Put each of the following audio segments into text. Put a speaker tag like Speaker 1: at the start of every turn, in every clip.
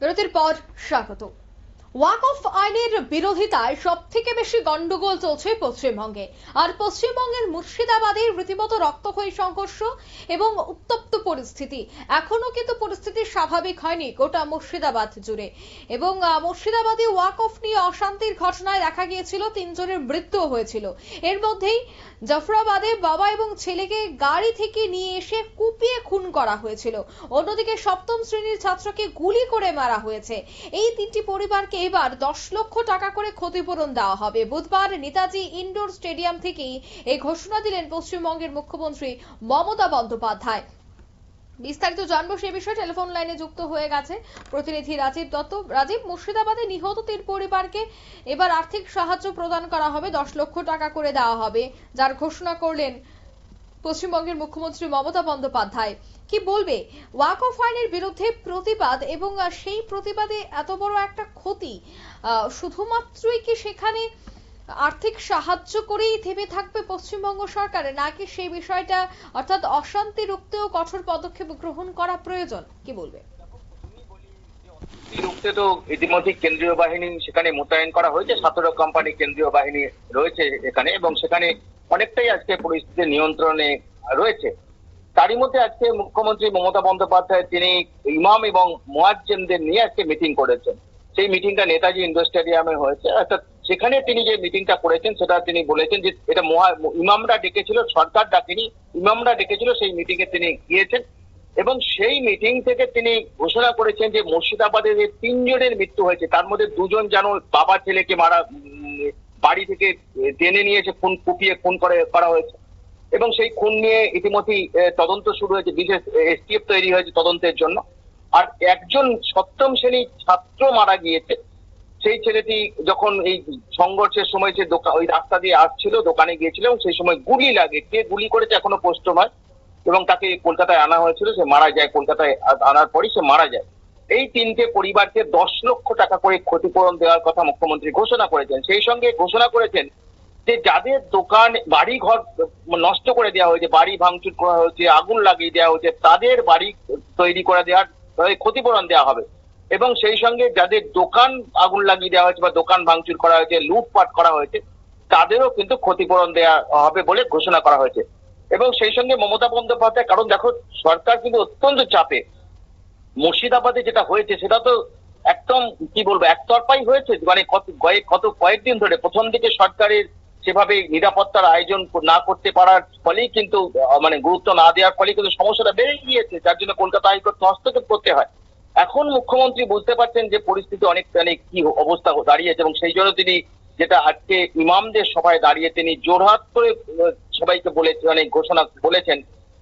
Speaker 1: বিরতির পর স্বাগত ওয়াক অফ আইনের বিরোধিতায় সব থেকে বেশি গন্ডগোল চলছে পশ্চিমবঙ্গে। আর পশ্চিমবঙ্গের মুর্শিদাবাদে রীতিমতো রক্তক্ষয়ী সংঘর্ষ এবং উত্তপ্ত পরিস্থিতি। এখনও কিন্তু পরিস্থিতি স্বাভাবিক হয়নি গোটা মুর্শিদাবাদ জুড়ে। এবং মুর্শিদাবাদে ওয়াক অফ নিয়ে অশান্তির ঘটনায় দেখা গিয়েছিল, তিনজনের মৃত্যু হয়েছিল। এর মধ্যেই জাফরাবাদে বাবা এবং ছেলেকে গাড়ি থেকে নিয়ে এসে কুপিয়ে খুন করা হয়েছিল। অন্যদিকে সপ্তম শ্রেণির ছাত্রকে গুলি করে মারা হয়েছে। এই তিনটি পরিবারকে এবার দশ লক্ষ টাকা করে ক্ষতিপূরণ দেওয়া হবে। বুধবার নেতাজি ইনডোর স্টেডিয়াম থেকেই এই ঘোষণা দিলেন পশ্চিমবঙ্গের মুখ্যমন্ত্রী মমতা বন্দ্যোপাধ্যায়। বিস্তারিত জানব সে বিষয়ে টেলিফোন লাইনে যুক্ত হয়ে গেছে প্রতিনিধি রাজীব দত্ত। রাজীব, মুর্শিদাবাদে নিহত তিন পরিবারকে এবার আর্থিক সাহায্য প্রদান করা হবে। দশ লক্ষ টাকা করে দেওয়া হবে, যার ঘোষণা করলেন পশ্চিমবঙ্গের মুখ্যমন্ত্রী মমতা বন্দ্যোপাধ্যায়। কি বলবে? ওয়াক অফ আইনের বিরুদ্ধে প্রতিবাদ এবং সেই প্রতিবাদে এত বড় একটা ক্ষতি শুধুমাত্রই কি সেখানে আর্থিক সাহায্য করেই থেমে থাকবে পশ্চিমবঙ্গ সরকারের নাকি সেই বিষয়টা, অর্থাৎ অশান্তি রুখতেও কঠোর পদক্ষেপ গ্রহণ করা প্রয়োজন? কি বলবে?
Speaker 2: রুখতে তো ইতিমধ্যে কেন্দ্রীয় বাহিনী সেখানে মোতায়েন করা হয়েছে। সতেরো কোম্পানি কেন্দ্রীয় বাহিনী রয়েছে এখানে এবং সেখানে অনেকটাই আজকে পরিস্থিতি নিয়ন্ত্রণে রয়েছে। তারই মধ্যে আজকে মুখ্যমন্ত্রী মমতা বন্দ্যোপাধ্যায় তিনি ইমাম এবং মোয়াজ্জেমদের নিয়ে আজকে মিটিং করেছেন। সেই মিটিংটা নেতাজি ইন্ডোর স্টেডিয়ামে হয়েছে। অর্থাৎ সেখানে তিনি যে মিটিংটা করেছেন সেটা তিনি বলেছেন যে এটা ইমামরা ডেকেছিল, সরকার ডাকেনি ইমামরা ডেকেছিল, সেই মিটিং এ তিনি গিয়েছেন। এবং সেই মিটিং থেকে তিনি ঘোষণা করেছেন যে মুর্শিদাবাদে যে তিনজনের মৃত্যু হয়েছে, তার মধ্যে দুজন যেন বাবা ছেলেকে মারা বাড়ি থেকে টেনে নিয়েছে, খুন কুপিয়ে খুন করে, করা হয়েছে। এবং সেই খুন নিয়ে ইতিমধ্যেই তদন্ত শুরু হয়েছে, বিশেষ এসটিএফ তৈরি হয়েছে তদন্তের জন্য। আর একজন সপ্তম শ্রেণির ছাত্র মারা গিয়েছে। সেই ছেলেটি যখন এই সংঘর্ষের সময় সে দোকান ওই রাস্তা দিয়ে আসছিল, দোকানে গিয়েছিল এবং সেই সময় গুলি লাগে। কে গুলি করেছে এখনও পোস্ট নয়। এবং তাকে কলকাতায় আনা হয়েছিল, সে মারা যায়। কলকাতায় আনার পরই সে মারা যায়। এই তিনটে পরিবারকে দশ লক্ষ টাকা করে ক্ষতিপূরণ দেওয়ার কথা মুখ্যমন্ত্রী ঘোষণা করেছেন। সেই সঙ্গে ঘোষণা করেছেন যে যাদের দোকান বাড়ি ঘর নষ্ট করে দেওয়া হয়েছে, বাড়ি ভাঙচুর করা হয়েছে, আগুন লাগিয়ে দেওয়া হয়েছে, তাদের বাড়ি তৈরি করে দেওয়ার ক্ষতিপূরণ দেওয়া হবে। এবং সেই সঙ্গে যাদের দোকান আগুন লাগিয়ে দেওয়া হয়েছে বা দোকান ভাঙচুর করা হয়েছে, লুটপাট করা হয়েছে, তাদেরও কিন্তু ক্ষতিপূরণ দেওয়া হবে বলে ঘোষণা করা হয়েছে। এবং সেই সঙ্গে মমতা বন্দ্যোপাধ্যায়, কারণ দেখো, সরকার কিন্তু অত্যন্ত চাপে মুর্শিদাবাদে যেটা হয়েছে, সেটা তো একদম, কি বলব, একতরফাই হয়েছে। মানে কত, কয়েক, কত, কয়েকদিন ধরে প্রথম দিকে সরকারের সেভাবে নিরাপত্তার আয়োজন না করতে পারার ফলেই কিন্তু মানে গুরুত্ব না দেওয়ার ফলে কিন্তু সমস্যাটা বেড়ে গিয়েছে, যার জন্য কলকাতা হাইকোর্ট হস্তক্ষেপ করতে হয়। এখন মুখ্যমন্ত্রী বুঝতে পারছেন যে পরিস্থিতি অনেক অনেক কি অবস্থা দাঁড়িয়েছে এবং সেই জন্য তিনি যেটা আজকে ইমামদের সভায় দাঁড়িয়ে তিনি জোরহাত করে সবাইকে বলে অনেক ঘোষণা বলেছেন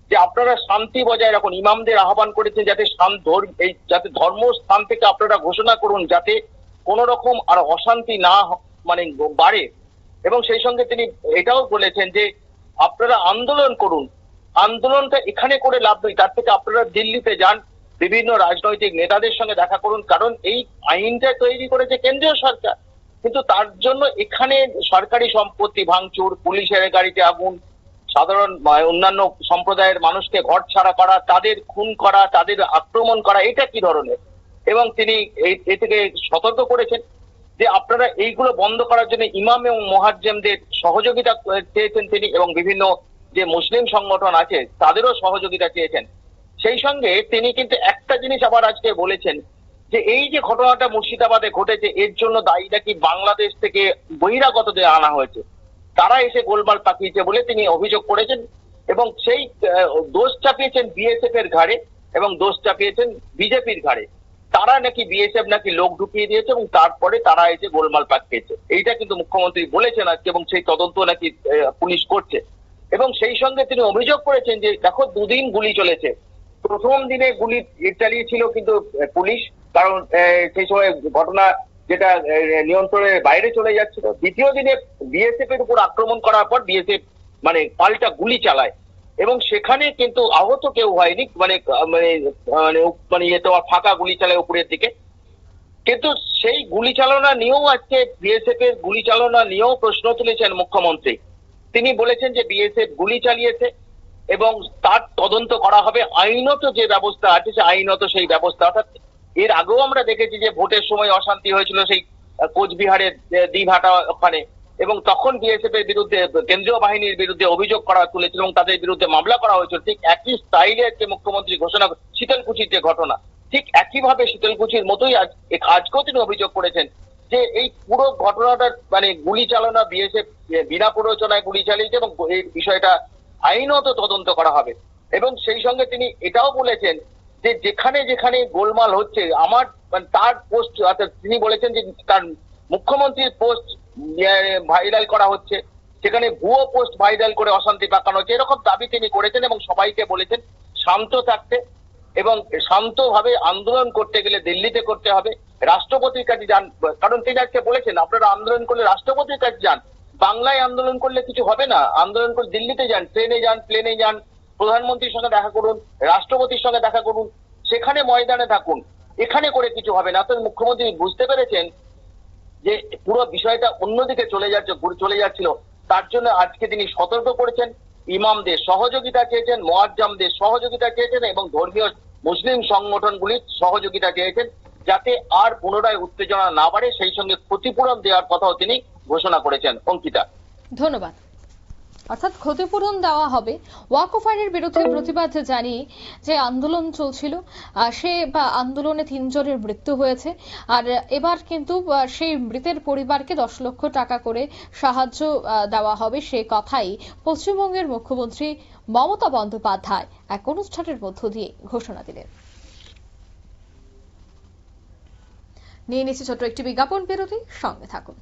Speaker 2: যে আপনারা শান্তি বজায় রাখুন, ইমামদের আহ্বান করেছেন যাতে এই যাতে ধর্মস্থান থেকে আপনারা ঘোষণা করুন যাতে কোন রকম আর অশান্তি না মানে বাড়ে। এবং সেই সঙ্গে তিনি এটাও বলেছেন যে আপনারা আন্দোলন করুন। আন্দোলনটা এখানে করে লাভ নেই, তার থেকে আপনারা দিল্লিতে যান, বিভিন্ন রাজনৈতিক নেতাদের সঙ্গে দেখা করুন, কারণ এই আইনটা তৈরি করেছে কেন্দ্রীয় সরকার। কিন্তু তার জন্য এখানে সরকারি সম্পত্তি ভাঙচুর, পুলিশের গাড়িতে আগুন সাধারণ অন্যান্য সম্প্রদায়ের মানুষকে ঘর ছাড়া করা, তাদের খুন করা, তাদের আক্রমণ করা, এটা কি ধরনের? এবং তিনি এ থেকে সতর্ক করেছেন যে আপনারা এইগুলো বন্ধ করার জন্য ইমাম এবং মোহাজ্জেমদের সহযোগিতা চেয়েছেন তিনি এবং বিভিন্ন যে মুসলিম সংগঠন আছে, তাদেরও সহযোগিতা চেয়েছেন। সেই সঙ্গে তিনি কিন্তু একটা জিনিস আবার আজকে বলেছেন যে এই যে ঘটনাটা মুর্শিদাবাদে ঘটেছে, এর জন্য দায়ী নাকি বাংলাদেশ থেকে বহিরাগতদের আনা হয়েছে? তারা এসে গোলমাল পাকিয়েছে বলে তিনি অভিযোগ করেছেন এবং সেই দোষ চাপিয়েছেন বিএসএফ এর ঘাড়ে এবং দোষ চাপিয়েছেন বিজেপির ঘাড়ে। তারা নাকি বিএসএফ নাকি লোক ঢুকিয়ে দিয়েছে এবং তারপরে তারা এসে গোলমাল পাকিয়েছে। এইটা কিন্তু মুখ্যমন্ত্রী বলেছেন আজকে এবং সেই তদন্ত নাকি পুলিশ করছে। এবং সেই সঙ্গে তিনি অভিযোগ করেছেন যে, দেখো, দুদিন গুলি চলেছে। প্রথম দিনে গুলি চালিয়েছিল কিন্তু পুলিশ। কারণ সেই সময় ঘটনা যেটা নিয়ন্ত্রণের বাইরে চলে যাচ্ছিল। দ্বিতীয় দিনে বিএসএফ এর উপর আক্রমণ করার পর বিএসএফ মানে পাল্টা গুলি চালায়। এবং সেখানে কিন্তু আহত কেউ হয়নি মানে মানে মানে মানে ইয়ে তোমার ফাঁকা গুলি চালায় উপরের দিকে। কিন্তু সেই গুলি চালনা নিয়েও আজকে বিএসএফ এর গুলি চালনা নিয়েও প্রশ্ন তুলেছেন মুখ্যমন্ত্রী। তিনি বলেছেন যে বিএসএফ গুলি চালিয়েছে এবং তার তদন্ত করা হবে। আইনত যে ব্যবস্থা আছে, সে আইনত সেই ব্যবস্থা অর্থাৎ এর আগেও আমরা দেখেছি যে ভোটের সময় অশান্তি হয়েছিল সেই কোচবিহারের দিনহাটা ওখানে। এবং তখন বিএসএফ এর বিরুদ্ধে, কেন্দ্রীয় বাহিনীর বিরুদ্ধে অভিযোগ করা তুলেছিল এবং তাদের বিরুদ্ধে মামলা করা হয়েছিল। ঠিক একই স্টাইলে আজকে মুখ্যমন্ত্রী ঘোষণা, শীতলকুচির যে ঘটনা, ঠিক একইভাবে শীতলকুচির মতোই আজ আজকেও তিনি অভিযোগ করেছেন যে এই পুরো ঘটনাটার মানে গুলি চালনা বিএসএফ বিনা প্ররোচনায় গুলি চালিয়েছে এবং এই বিষয়টা আইনত তদন্ত করা হবে। এবং সেই সঙ্গে তিনি এটাও বলেছেন যে যেখানে যেখানে গোলমাল হচ্ছে, আমার মানে তার পোস্ট অর্থাৎ তিনি বলেছেন যে তার মুখ্যমন্ত্রীর পোস্ট ভাইরাল করা হচ্ছে, সেখানে ভুয়ো পোস্ট ভাইরাল করে অশান্তি পাকানো হচ্ছে, এরকম দাবি তিনি করেছেন এবং সবাইকে বলেছেন, শান্ত থাকতে এবং শান্তভাবে আন্দোলন করতে গেলে দিল্লিতে করতে হবে, রাষ্ট্রপতির কাছে যান, কারণ তিনি আজকে বলেছেন, আপনারা আন্দোলন করলে রাষ্ট্রপতির কাছে যান, বাংলায় আন্দোলন করলে কিছু হবে না, আন্দোলন করে দিল্লিতে যান, ট্রেনে যান, প্লেনে যান প্রধানমন্ত্রীর সঙ্গে দেখা করুন, রাষ্ট্রপতির সঙ্গে দেখা করুন, সেখানে ময়দানে থাকুন। এখানে করে কিছু হবে না। অর্থাৎ মুখ্যমন্ত্রী বুঝতে পেরেছেন যে পুরো বিষয়টা অন্যদিকে চলে যাচ্ছে, ঘুরে চলে যাচ্ছিল। তার জন্য আজকে তিনি সতর্ক করেছেন। ইমামদের সহযোগিতা চেয়েছেন, মোয়াজ্জামদের সহযোগিতা চেয়েছেন এবং ধর্মীয় মুসলিম সংগঠনগুলির সহযোগিতা চেয়েছেন যাতে আর পুনরায় উত্তেজনা না বাড়ে। সেই সঙ্গে ক্ষতিপূরণ দেওয়ার কথাও তিনি ঘোষণা করেছেন। অঙ্কিতা।
Speaker 1: ধন্যবাদ। অর্থাৎ ক্ষতিপূরণ দেওয়া হবে। ওয়াকফ আইনের বিরুদ্ধে প্রতিবাদ জানিয়ে যে আন্দোলন চলছিল সে বা আন্দোলনে তিনজনের মৃত্যু হয়েছে। আর এবার কিন্তু সেই মৃতের পরিবারকে দশ লক্ষ টাকা করে সাহায্য দেওয়া হবে সে কথাই পশ্চিমবঙ্গের মুখ্যমন্ত্রী মমতা বন্দ্যোপাধ্যায় এক অনুষ্ঠানের মধ্য দিয়ে ঘোষণা দিলেন। নিয়ে নিচ্ছে ছোট্ট একটি বিজ্ঞাপন বিরতি, সঙ্গে থাকুন।